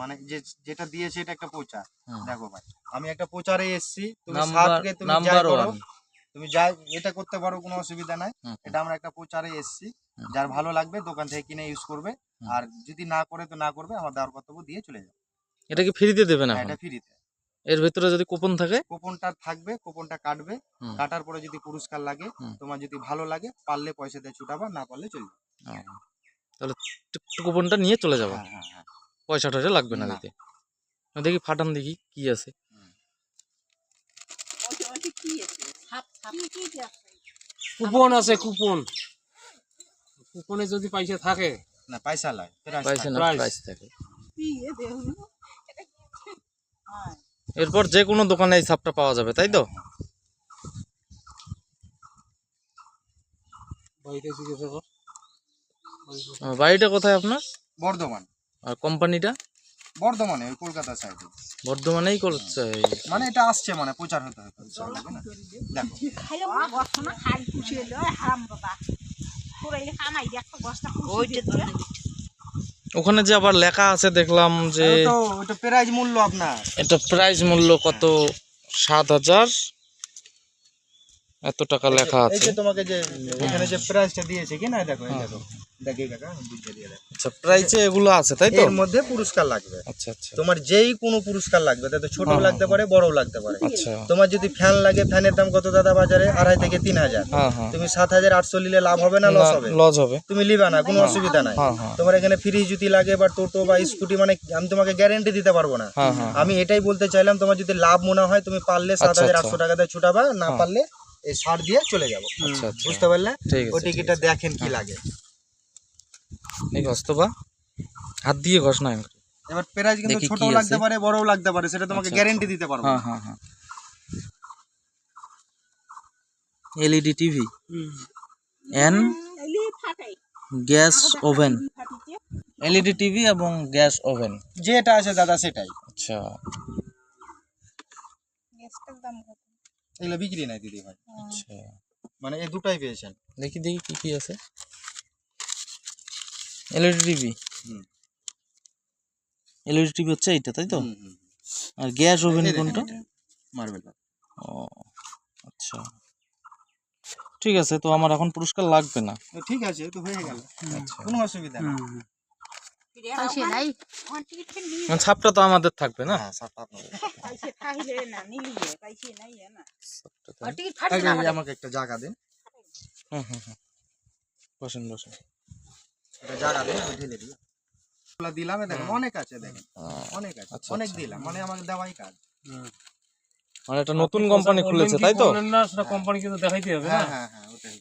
মানে যে যেটা দিয়েছে এটা একটা প্রচার। দেখো ভাই আমি একটা প্রচারে এসেছি তুমি করো যাই এটা করতে পারো কোনো অসুবিধা নাই। এটা আমরা একটা প্রচারে এসেছি যার ভালো লাগবে দোকান থেকে কিনে ইউজ করবে। আর যদি না করে তো না করবে আমার দেওয়ার কর্তব্য দিয়ে চলে যাবে। এটা কি ফ্রিতে দেবে না এটা ফ্রিতে। এর ভিতরে যদি কুপন থাকে? কুপনটা থাকবে কুপনটা কাটবে। কাটার পরে যদি পুরস্কার লাগে তোমার যদি ভালো লাগে পারলে পয়সা দিয়ে ছুটাবা না পারলে চলে যাবে তাহলে কুপনটা নিয়ে চলে যাব। হ্যাঁ হ্যাঁ হ্যাঁ। পয়সা টয়সা লাগবে না না। দিতে। দেখি ফাটান দেখি কি আছে। কুপন আছে কুপন। কুপনে। যদি পয়সা থাকে। না পয়সা লাগে পয়সা না প্রাইস। থাকে। এরপর যে কোনো দোকানে এই সাপটা পাওয়া যাবে তাই তো? বাড়িটা কোথায় আপনার? বর্ধমান। আর কোম্পানিটা? বর্ধমানে কলকাতা সাইডে বর্ধমানেই করছে। মানে এটা আসছে মানে প্রচার হতে ওখানে যে আবার লেখা আছে দেখলাম যে ওটা প্রাইজ মূল্য আপনার। এটা প্রাইস মূল্য কত? সাত হাজার। এত টাকা লেখা আছে। তোমাকে যে এখানে যে প্রাইজটা দিয়েছে কি না? দেখো দেখো। দেখি কাকা বুঝিয়ে দিয়ে দেখো আচ্ছা প্রাইসে এগুলো আছে তাই তো? এর মধ্যে পুরস্কার লাগবে। আচ্ছা আচ্ছা। তোমার যেই কোনো পুরস্কার লাগবে তাতে ছোট হ্যাঁ, লাগতে পারে বড়ও লাগতে পারে। আচ্ছা। তোমার যদি ফ্যান লাগে ফ্যানের দাম কত দাদা বাজারে? আড়াই থেকে তিন হাজার। হ্যাঁ হ্যাঁ। তুমি সাত হাজার আটশো নিলে লাভ হবে না লস হবে? তুমি লিবা না কোনো অসুবিধা নাই। হ্যাঁ হ্যাঁ। তোমার এখানে ফ্রিজ যদি লাগে বা টোটো বা স্কুটি মানে আমি তোমাকে গ্যারেন্টি দিতে পারব না। হ্যাঁ হ্যাঁ। আমি এটাই বলতে চাইলাম তোমার যদি লাভ মনে হয় তুমি পারলে সাত হাজার। আটশো টাকা দিয়ে ছুটাবা না হ্যাঁ। পারলে এই ছাড় দিয়ে চলে যাব। বুঝতে পারলে? ওই টিকিটটা দেখেন কি লাগে। এই ঘস তো বা হাত দিয়ে ঘষ না এবার কিন্তু লাগতে পারে বড়ও লাগতে পারে সেটা তোমাকে আচ্ছা, গ্যারেন্টি দিতে পারব। হ্যাঁ হ্যাঁ হ্যাঁ। LED TV and gas oven LED TV এবং গ্যাস ওভেন যেটা আছে দাদা সেটাই। আচ্ছা। এগুলো বিক্রি নাই দিদি ভাই। আচ্ছা। মানে এই দুটাই পেয়েছেন। দেখি দেখি কি কি আছে। এলইডি টিভি হুম। এলইডি টিভি হচ্ছে এইটা তাই তো? আর গ্যাস ওভেন কোনটা? মার্বেল ও আচ্ছা। ঠিক আছে তো আমার এখন পুরস্কার লাগবে না। ঠিক আছে তো হয়ে গেল। আচ্ছা। কোনো অসুবিধা নেই। মানে ছাপটা তো আমাদের থাকবে না? হ্যাঁ আমাকে একটা জায়গা দিন। হুম হুম হুম। বসেন বসেন। দিলাম। দেখেন অনেক আছে দেখেন অনেক আছে আচ্ছা, অনেক আচ্ছা। দিলাম মানে আমাকে দেওয়াই কাজ। মানে একটা নতুন কোম্পানি খুলেছে তাই তো? না সেটা কোম্পানি কিন্তু দেখাইতে হবে হ্যাঁ হ্যাঁ হ্যাঁ ওটাই।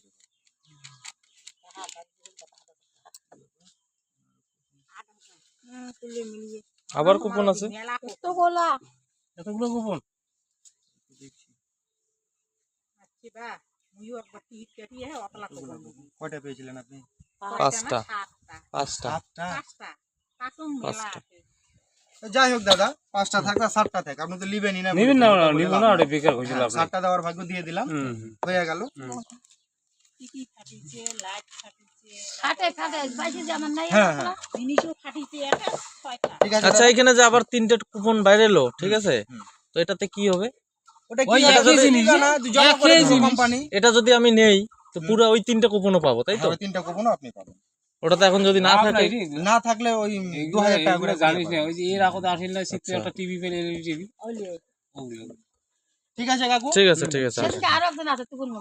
আবার কুপন আছে? এতগুলো কুপন? কয়টা পেয়েছিলেন আপনি? পাঁচটা। পাঁচটা। পাঁচটা। যাই হোক দাদা পাঁচটা থাক আর সাতটা থাক। আপনি তো লিবেনই না নিবেন না নিব না ওটা নেই। বেকার হয়েছিল হ্যাঁ, সাতটা দেওয়ার ভাগ্য দিয়ে দিলাম। হয়ে গেল। হ্যাঁ হ্যাঁ। আচ্ছা এখানে যে আবার তিনটে কুপন বাইরে এলো ঠিক আছে? তো এটাতে কি হবে? এটা যদি আমি নেই তো পুরো ওই তিনটা কুপনও পাবো তাই তো? হ্যাঁ, ওই তিনটা কুপনও আপনি পাবেন। ওটাতে এখন যদি না থাকে না থাকলে ওই দু হাজার টাকা করে জানিস না ওই যে এর আগত আসিল না শীতে আচ্ছা। একটা টিভি পেলে এলইডি টিভি। ঠিক আছে কাকু? ঠিক আছে ঠিক আছে আরও একজন আছে তুই ওগুলো